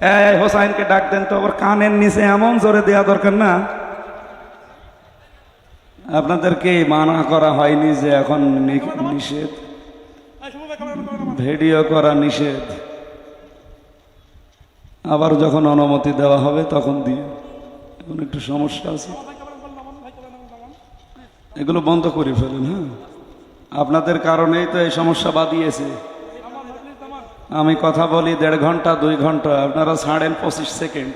এই হোসাইনকে ডাক দেন তো, ওর কানের নিচে এমন জোরে দেওয়া দরকার না। আপনাদেরকে মানা করা হয়নি যে এখন নিষেধ। ভিডিও করা নিষেধ। আবার যখন অনুমতি দেওয়া হবে, তখন দিয়ে। এখন একটু সমস্যা আছে। এগুলো বন্ধ করে ফেলেন হ্যাঁ। আপনাদের কারণেই তো এই সমস্যা বাদিয়েছে আমি কথা বলি দেড় ঘণ্টা, দুই ঘণ্টা, আপনারা ছাড়েন পঁচিশ সেকেন্ড,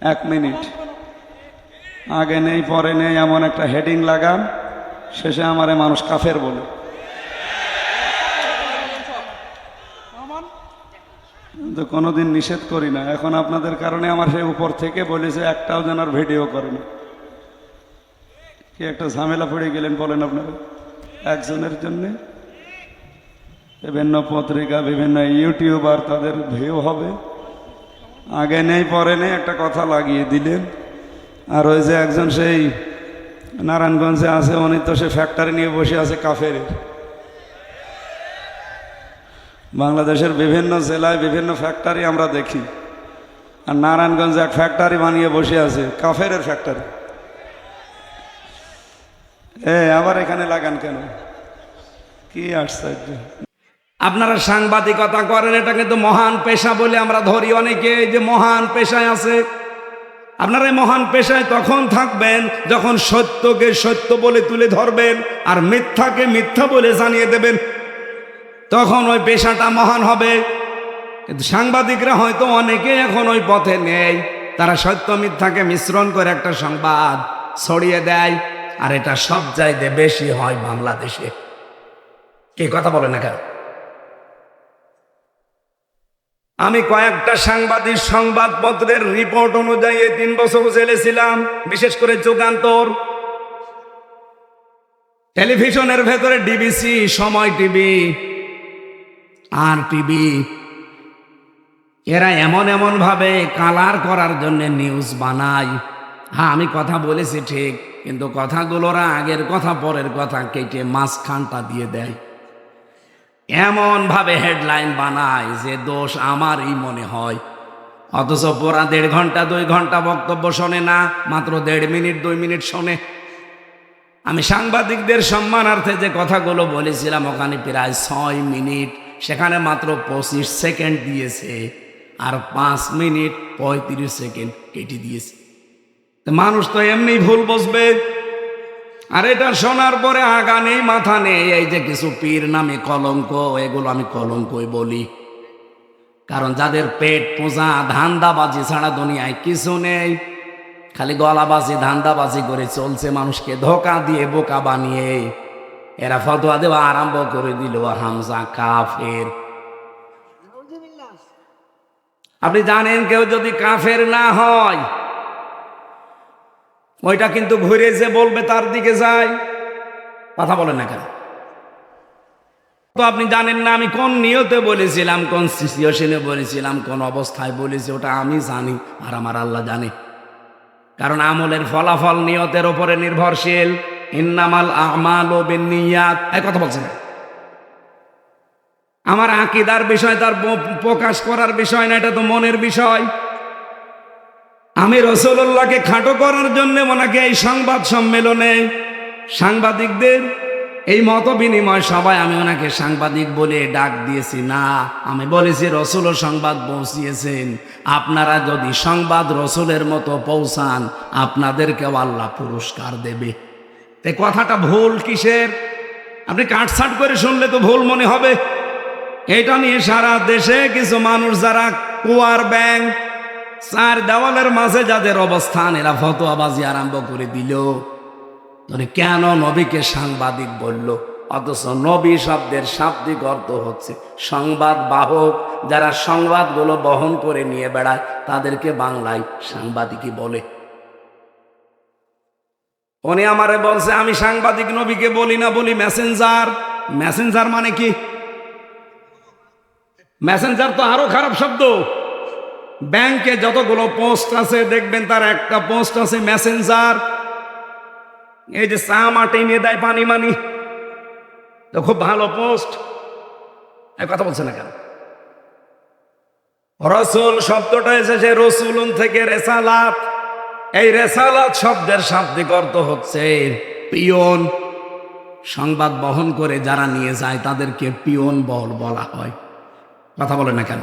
এক মিনিট। আগে নেই, পরে নেই, এমন একটা হেডিং লাগান, শেষে আমারে মানুষ কাফের বলে। কিন্তু কোনোদিন নিষেধ করি না। এখন আপনাদের কারণে আমার সেই উপর থেকে বলেছে, একটাও যেন আর ভিডিও করে না। কি একটা ঝামেলা পড়ে গেলেন বলেন আপনারা? একজনের জন্যে? বিভিন্ন পত্রিকা, বিভিন্ন ইউটিউবার তাদের ভিউ হবে। আগে নেই, পরে নেই, একটা কথা লাগিয়ে দিলেন। আর ওই যে একজন সেই নারায়ণগঞ্জে আছে, উনি তো সে ফ্যাক্টরি নিয়ে বসে আছে, কাফের। বাংলাদেশের বিভিন্ন জেলায় বিভিন্ন ফ্যাক্টরি আমরা দেখি। আর নারায়ণগঞ্জে এক ফ্যাক্টরি বানিয়ে বসে আছে, কাফেরের ফ্যাক্টরি এ আবার এখানে লাগান কেন? কি আশ্চর্য। আপনারা সাংবাদিকতা করেন, এটা কিন্তু মহান পেশা বলে আমরা ধরি অনেকে যে মহান পেশায় আছে। আপনারা মহান পেশায় তখন থাকবেন যখন সত্যকে সত্য বলে তুলে ধরবেন আর মিথ্যাকে মিথ্যা বলে জানিয়ে দেবেন। তখন ওই পেশাটা মহান হবে। কিন্তু সাংবাদিকরা হয়তো অনেকে এখন ওই পথে নেই। তারা সত্য মিথ্যাকে মিশ্রণ করে একটা সংবাদ ছড়িয়ে দেয়, আর এটা সব চাইতে বেশি হয় বাংলাদেশে। কে কথা বলে না কেন? আমি কয়েকটা সাংবাদিক সংবাদপত্রের রিপোর্ট অনুযায়ী তিন বছর জেলে ছিলাম বিশেষ করে যুগান্তর। টেলিভিশনের ভেতরে ডিবিসি, সময় টিভি, আর টিভি। এরা এমন এমন ভাবে কালার করার জন্য নিউজ বানায়। হ্যাঁ আমি কথা বলেছি ঠিক, কিন্তু কথাগুলোরা আগের কথা, পরের কথা কেটে মাঝখানটা দিয়ে দেয়। এমন ভাবে হেডলাইন বানায় যে দোষ আমারই মনে হয়। অথচ পুরা দেড় ঘণ্টা, দুই ঘণ্টা বক্তব্য শোনে না, মাত্র দেড় মিনিট, দুই মিনিট শোনে। আমি সাংবাদিকদের সম্মানার্থে যে কথাগুলো বলেছিলাম, ওখানে প্রায় ছয় মিনিট, সেখানে মাত্র পঁচিশ সেকেন্ড দিয়েছে, আর পাঁচ মিনিট পঁয়ত্রিশ সেকেন্ড কেটে দিয়েছে। মানুষ তো এমনি ভুল বসবে আর এটা শোনার পরে আগা নেই মাথা নেই এই যে কিছু পীর নামে কলঙ্ক এগুলো আমি কলঙ্কই বলি। কারণ যাদের পেট পোষা ধান্দাবাজি ছাড়া দুনিয়ায় কিছু নেই। খালি গলাবাজি ধান্দাবাজি করে চলছে মানুষকে ধোকা দিয়ে বোকা বানিয়ে। এরা ফতোয়া দেওয়া আরম্ভ করে দিল হামজা কাফের। আপনি জানেন কেউ যদি কাফের না হয় ওইটা কিন্তু ঘুরে যে বলবে তার দিকে যায়। কথা বলেন না কেন? তো আপনি জানেন না, আমি কোন নিয়তে বলেছিলাম, কোন সিচুয়েশনে বলেছিলাম, কোন অবস্থায় বলেছি, ওটা আমি জানি আর আমার আল্লাহ জানে। কারণ আমলের ফলাফল নিয়তের উপরে নির্ভরশীল। ইন্নামাল আমাল ও বিনিয়াত। এই কথা বলছেন আমার আকিদার বিষয়, তার প্রকাশ করার বিষয় না, এটা তো মনের বিষয়। আমি রসুল্লাহকে খাটো করার জন্য ওনাকে এই সংবাদ সম্মেলনে সাংবাদিকদের এই মত বিনিময় সবাই আমি ওনাকে সাংবাদিক বলে ডাক দিয়েছি। না, আমি বলেছি, রসুলও সংবাদ পৌঁছিয়েছেন। আপনারা যদি সংবাদ রসুলের মতো পৌঁছান, আপনাদেরকেও আল্লাহ পুরস্কার দেবে। এই কথাটা ভুল কিসের? আপনি কাটছাট করে শুনলে তো ভুল মনে হবে। এটা নিয়ে সারা দেশে কিছু মানুষ যারা কুয়ার ব্যাংক চার দেওয়ালের মাঝে যাদের অবস্থান, এরা ফতোয়াবাজি আরম্ভ করে দিল। কেন নবীকে সাংবাদিক বলল? অথচ নবী শব্দের শাব্দিক অর্থ হচ্ছে সংবাদ বাহক। যারা সংবাদগুলো বহন করে নিয়ে বেড়ায়, তাদেরকে বাংলায় সাংবাদিকই বলে। উনি আমারে বলছে, আমি সাংবাদিক নবীকে বলি না, বলি মেসেঞ্জার। মেসেঞ্জার মানে কি? মেসেঞ্জার তো আরও খারাপ শব্দ। ব্যাংকে যতগুলো পোস্ট আছে, দেখবেন তার একটা পোস্ট আছে, মেসেঞ্জার। এই যে চা মাটি নিয়ে দেয় পানি মানি। তো খুব ভালো পোস্ট। কথা বলছে না কেন? রসুল শব্দটা এসেছে, রসুলুন থেকে রেসালাত। এই রেসালাত শব্দের শাব্দিক অর্থ হচ্ছে, পিয়ন। সংবাদ বহন করে যারা নিয়ে যায়, তাদেরকে পিয়ন বল বলা হয়। কথা বলে না কেন?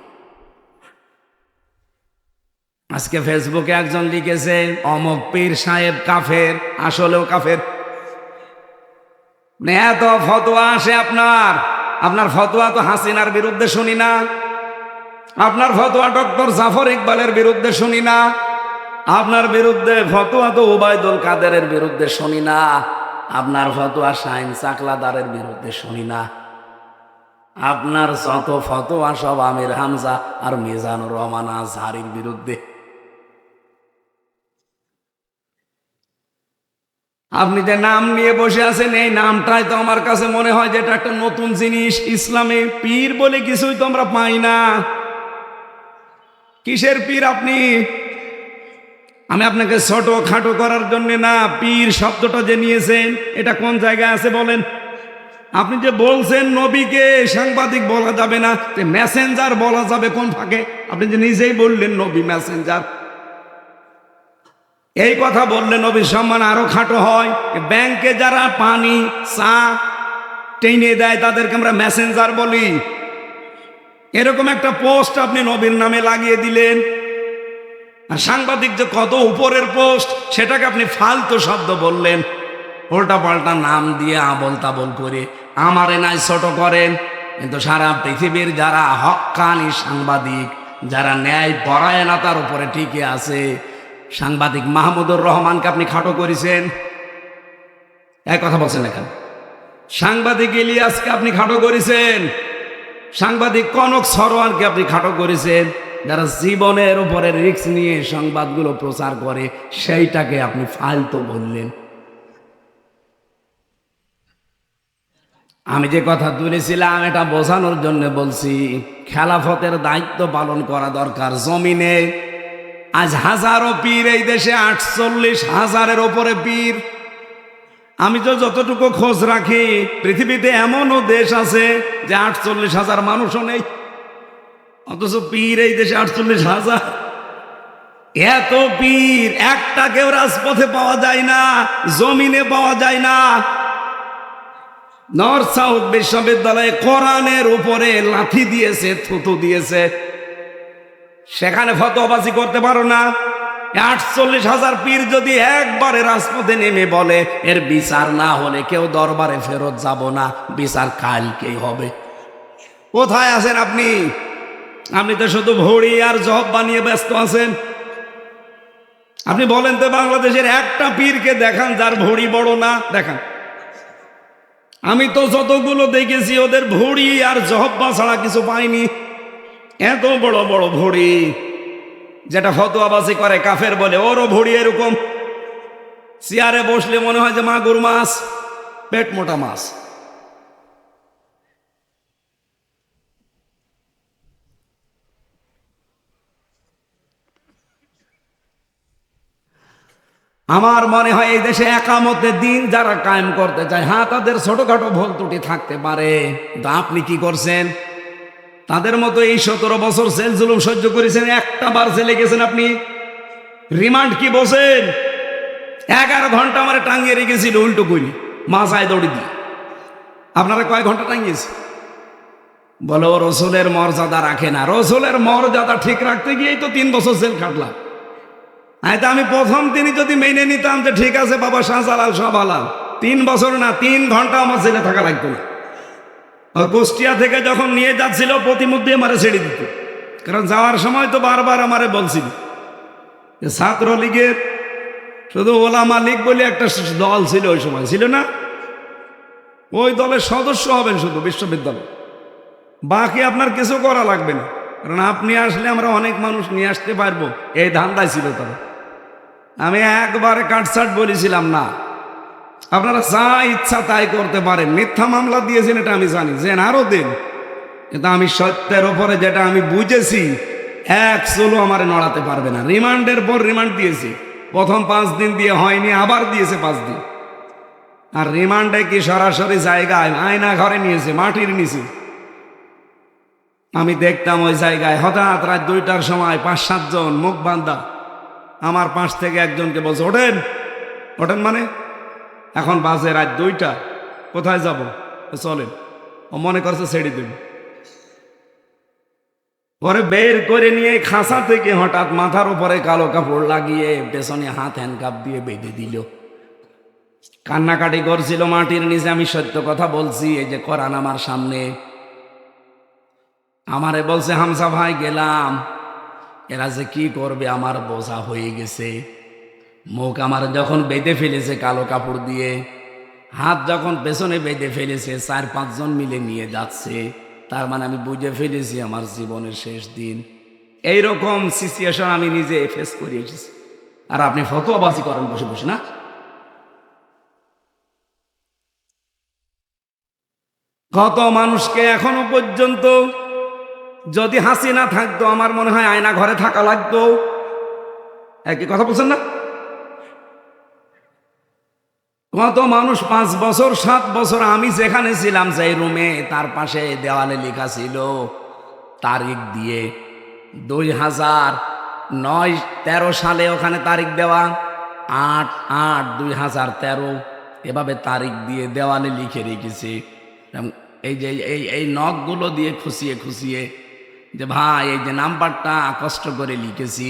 আজকে ফেসবুকে একজন লিখেছে, অমক পীর সাহেব কাফের, আসলেও কাফের। মানে এত ফতোয়া আসে আপনার। আপনার ফতোয়া তো হাসিনার বিরুদ্ধে শুনি না। আপনার ফতোয়া ডক্টর জাফর ইকবালের বিরুদ্ধে শুনি না। আপনার বিরুদ্ধে ফতোয়া তো ওবায়দুল কাদেরের বিরুদ্ধে শুনি না। আপনার ফতোয়া শাইন চাকলাদারের বিরুদ্ধে শুনি না। আপনার যত ফতোয়া সব আমির হামজা আর মিজানুর রহমান আজহারির বিরুদ্ধে। আপনি যে নাম নিয়ে বসে আছেন, এই নামটাই তো আমার কাছে মনে হয় যে এটা একটা নতুন জিনিস। ইসলামে পীর বলে কিছুই তো আমরা পাই না। কিসের পীর আপনি? আমি আপনাকে ছোট খাটো করার জন্য না, পীর শব্দটা যে নিয়েছেন, এটা কোন জায়গায় আছে বলেন? আপনি যে বলছেন নবীকে, সাংবাদিক বলা যাবে না, যে মেসেঞ্জার বলা যাবে কোন ফাঁকে? আপনি যে নিজেই বললেন নবী মেসেঞ্জার এই কথা বললে নবীর সম্মান আরও খাটো হয় ব্যাংকে যারা পানি, চা টেনে দেয়, তাদেরকে আমরা মেসেঞ্জার বলি। এরকম একটা পোস্ট আপনি নবীর নামে লাগিয়ে দিলেন। আর সাংবাদিক যে কত উপরের পোস্ট, সেটাকে আপনি ফালতু শব্দ বললেন। উল্টা পাল্টা নাম দিয়ে আবল তাবল করে আমারে নাই ছোট করেন। কিন্তু সারা পৃথিবীর যারা হক্কানি সাংবাদিক, যারা ন্যায় পরায়ণতার উপরে টিকে আছে সাংবাদিক মাহমুদুর রহমানকে আপনি খাটো করেছেন। এক কথা বলছেন এখন সাংবাদিক ইলিয়াসকে আপনি খাটো করেছেন। সাংবাদিক কনক সরোয়ারকে আপনি খাটো করেছেন। যারা জীবনের উপরে রিস্ক নিয়ে সংবাদগুলো প্রচার করে, সেইটাকে আপনি ফালতু বললেন। আমি যে কথা তুলেছিলাম, এটা বোঝানোর জন্য বলছি, খেলাফতের দায়িত্ব পালন করা দরকার। জমিনে আজ হাজারো পীর এই দেশে, আটচল্লিশ হাজারের ওপরে পীর। আমি তো যতটুকু খোঁজ রাখি, পৃথিবীতে এমনও দেশ আছে যে আটচল্লিশ হাজার মানুষও নেই। অথচ পীর এই দেশে আটচল্লিশ হাজার। এত পীর, একটা কেউ রাজপথে পাওয়া যায় না, জমিনে পাওয়া যায় না। নর্থ সাউথ বিশ্ববিদ্যালয়ে কোরআনের উপরে লাথি দিয়েছে, থুতু দিয়েছে। সেখানে ফতোয়াবাজি করতে পারো না। আটচল্লিশ হাজার পীর যদি একবারে রাজপথে নেমে বলে, এর বিচার না হলে কেউ দরবারে ফেরত যাব না, বিচার কালকেই হবে। কোথায় আছেন আপনি? আপনি তো শুধু ভড়ি আর জব বানিয়ে ব্যস্ত আছেন। আপনি বলেন তো বাংলাদেশের একটা পীরকে দেখান যার ভড়ি বড় না, দেখান। আমি তো যতগুলো দেখেছি, ওদের ভড়ি আর জহব্বা ছাড়া কিছু পাইনি। এত বড় বড় ভড়ি, যেটা ফতোয়াবাজি করে কাফের বলে, ওরও ভড়ি এরকম। চেয়ারে বসলে মনে হয় যে মাগুর মাছ, পেট মোটা মাছ। আমার মনে হয় এই দেশে একামতের দিন যারা কায়েম করতে চায় হ্যাঁ তাদের ছোটখাটো ভুল ত্রুটি থাকতে পারে। আপনি কি করছেন? তাদের মতো এই সতেরো বছর জেল জুলুম সহ্য করেছেন, একটা বার জেলে গেছেন আপনি। রিমান্ড কি বসেন এগারো ঘণ্টা আমার টাঙিয়ে রেখেছিল, উল্টো করি মাথায় দৌড়ি দিয়ে। আপনারা কয় ঘণ্টা টাঙিয়েছে? বলো রসুলের মর্যাদা রাখে না। রসুলের মর্যাদা ঠিক রাখতে গিয়েই তো তিন বছর জেল খাটলাম। হয়তো আমি প্রথম তিনি যদি মেনে নিতাম যে ঠিক আছে, বাবা শাহজালাল সব আলাল তিন বছর না, তিন ঘণ্টা আমার জেলে থাকা লাগতো না। কুষ্টিয়া থেকে যখন নিয়ে যাচ্ছিল প্রতিমধ্যে আমারে ছেড়ে দিত। কারণ যাওয়ার সময় তো বারবার আমারে বলছিল যে ছাত্র লীগের শুধু ওলামা লীগ বলে একটা দল ছিল ওই সময়, ছিল না? ওই দলের সদস্য হবেন শুধু বিশ্ববিদ্যালয়। বাকি আপনার কিছু করা লাগবে না। কারণ আপনি আসলে আমরা অনেক মানুষ নিয়ে আসতে পারব। এই ধান্দায় ছিল তারা। আমি একবারে কাটসাট বলেছিলাম, না। আপনারা যা ইচ্ছা তাই করতে পারেন। মিথ্যা মামলা দিয়েছেন এটা আমি জানি যে আরও দিন। কিন্তু আমি সত্যের ওপরে যেটা আমি বুঝেছি, এক চলো আমার নড়াতে পারবে না। রিমান্ডের পর রিমান্ড দিয়েছি। প্রথম পাঁচ দিন দিয়ে হয়নি, আবার দিয়েছে পাঁচ দিন। আর রিমান্ডে কি সরাসরি জায়গায় আয়না ঘরে নিয়েছে, মাটির নিচে? আমি দেখতাম ওই জায়গায় হঠাৎ রাত দুইটার সময় পাঁচ সাতজন মুখ বান্ধা। আমার পাশ থেকে একজনকে বলছে, ওঠেন। ওঠেন মানে? এখন বাজে রাত দুইটা, কোথায় যাব? চলেন, ও মনে করছে ছেড়ে দেবে পরে বের করে নিয়ে খাসা থেকে হঠাৎ মাথার উপরে কালো কাপড় লাগিয়ে পেছনে হাত হ্যান্ডকাপ দিয়ে বেঁধে দিল। কান্নাকাটি করছিল মাটির নিচে, আমি সত্য কথা বলছি, এই যে করান আমার সামনে। আমারে বলছে, হামসা ভাই, গেলাম। এরা যে কি করবে, আমার বোঝা হয়ে গেছে। মুখ আমার যখন বেঁধে ফেলেছে কালো কাপড় দিয়ে, হাত যখন পেছনে বেঁধে ফেলেছে, চার পাঁচজন মিলে নিয়ে যাচ্ছে, তার মানে আমি বুঝে ফেলেছি আমার জীবনের শেষ দিন। এইরকম সিচুয়েশন আমি নিজে ফেস করে এসেছি। আর আপনি ফতোয়াবাজি করেন বসে বসে, না? কত মানুষকে এখনও পর্যন্ত যদি হাসি না থাকতো, আমার মনে হয় আয়না ঘরে থাকা লাগতো। একই কথা বলছেন না? কত মানুষ পাঁচ বছর, সাত বছর আমি যেখানে ছিলাম সেই রুমে তার পাশে দেওয়ালে লেখা ছিল, তারিখ দিয়ে দুই হাজার নয় তেরো সালে ওখানে তারিখ দেওয়া, আট আট দুই হাজার তেরো, এভাবে তারিখ দিয়ে দেওয়ালে লিখে রেখেছে। এই যে, এই এই নখগুলো দিয়ে খুশিয়ে খুশিয়ে যে ভাই, এই যে নাম্বারটা কষ্ট করে লিখেছি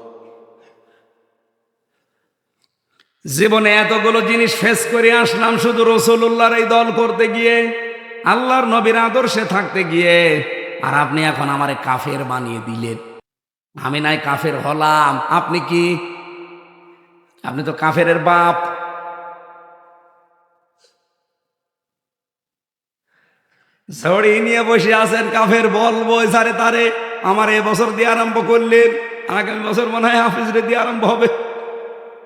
জীবনে এতগুলো জিনিস ফেস করে আসলাম শুধু রসুল্লাহর এই দল করতে গিয়ে, আল্লাহর নবীর আদর্শে থাকতে গিয়ে, আর আপনি এখন আমারে কাফের বানিয়ে দিলেন। আমি নাই কাফের হলাম। আপনি কি? আপনি তো কাফের বাপ। ঝড়ি নিয়ে বসে আছেন কাফের বলব সারে তারে। আমার এ বছর দিয়ে আরম্ভ করলেন। আগামী বছর মনে হয় হাফিজ দিয়ে আরম্ভ হবে।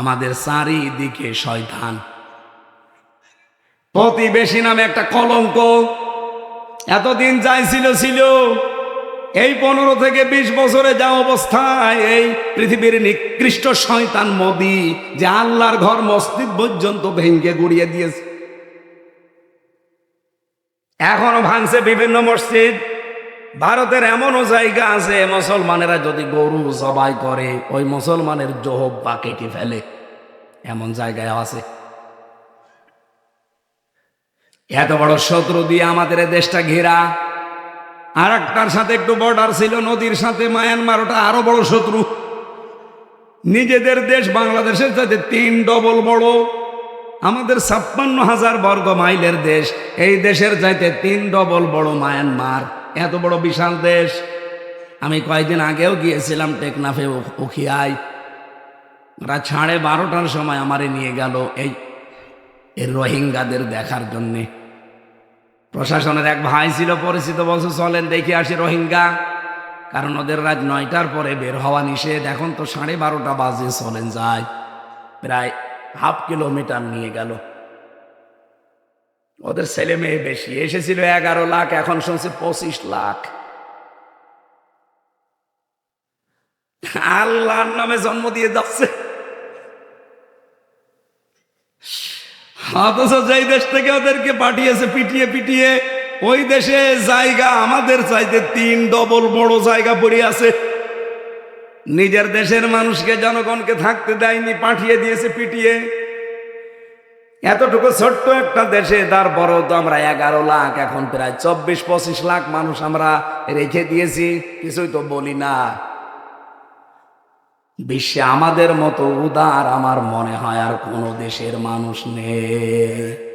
আমাদের চারিদিকে শয়তান। প্রতিবেশী নামে একটা কলঙ্ক এতদিন যাই ছিল এই পনেরো থেকে বিশ বছরে যা অবস্থায়, এই পৃথিবীর নিকৃষ্ট শয়তান মোদি যে আল্লাহর ঘর মসজিদ পর্যন্ত ভেঙ্গে গুড়িয়ে দিয়েছে। এখনও ভাঙছে বিভিন্ন মসজিদ। ভারতের এমনও জায়গা আছে, মুসলমানেরা যদি গরু জবাই করে, ওই মুসলমানের জোহব বা কেটে ফেলে। এমন জায়গায় আছে। এত বড় শত্রু দিয়ে আমাদের দেশটা ঘেরা। আর একটার সাথে একটু বর্ডার ছিল, নদীর সাথে মায়ানমার ওটা আরও বড় শত্রু। নিজেদের দেশ বাংলাদেশের সাথে তিন ডবল বড়। আমাদের ছাপ্পান্ন হাজার বর্গ মাইলের দেশ, এই দেশের চাইতে তিন ডবল বড় মায়ানমার এত বড় বিশাল দেশ। আমি কয়েকদিন আগেও গিয়েছিলাম টেকনাফে উখিয়ায় রাত সাড়ে বারোটার সময় আমারে নিয়ে গেল এই রোহিঙ্গাদের দেখার জন্যে। প্রশাসনের এক ভাই ছিল পরিচিত, বলছে, চলেন দেখে আসি রোহিঙ্গা। কারণ ওদের রাত নয়টার পরে বের হওয়া নিষেধ। এখন তো সাড়ে বারোটা বাজে, চলেন যায় প্রায় হাফ কিলোমিটার নিয়ে গেল। ওদের ছেলে মেয়ে বেশি। এসেছিল এগারো লাখ, এখন শুনছে পঁচিশ লাখ। আল্লাহর নামে জন্ম দিয়ে যাচ্ছে। অথচ যেই দেশ থেকে ওদেরকে পাঠিয়েছে, পিটিয়ে পিটিয়ে, ওই দেশে জায়গা আমাদের চাইতে তিন ডবল বড় জায়গা পড়ে আছে। নিজের দেশের মানুষকে, জনগণকে থাকতে দেয়নি, পাঠিয়ে দিয়েছে, পিটিয়ে। এতটুকু ছোট্ট একটা দেশে, তার বড় তো আমরা এগারো লাখ, এখন প্রায় চব্বিশ, পঁচিশ লাখ মানুষ আমরা রেখে দিয়েছি, কিছুই তো বলি না। বিশ্বে আমাদের মতো উদার আমার মনে হয় আর কোনো দেশের মানুষ নেই।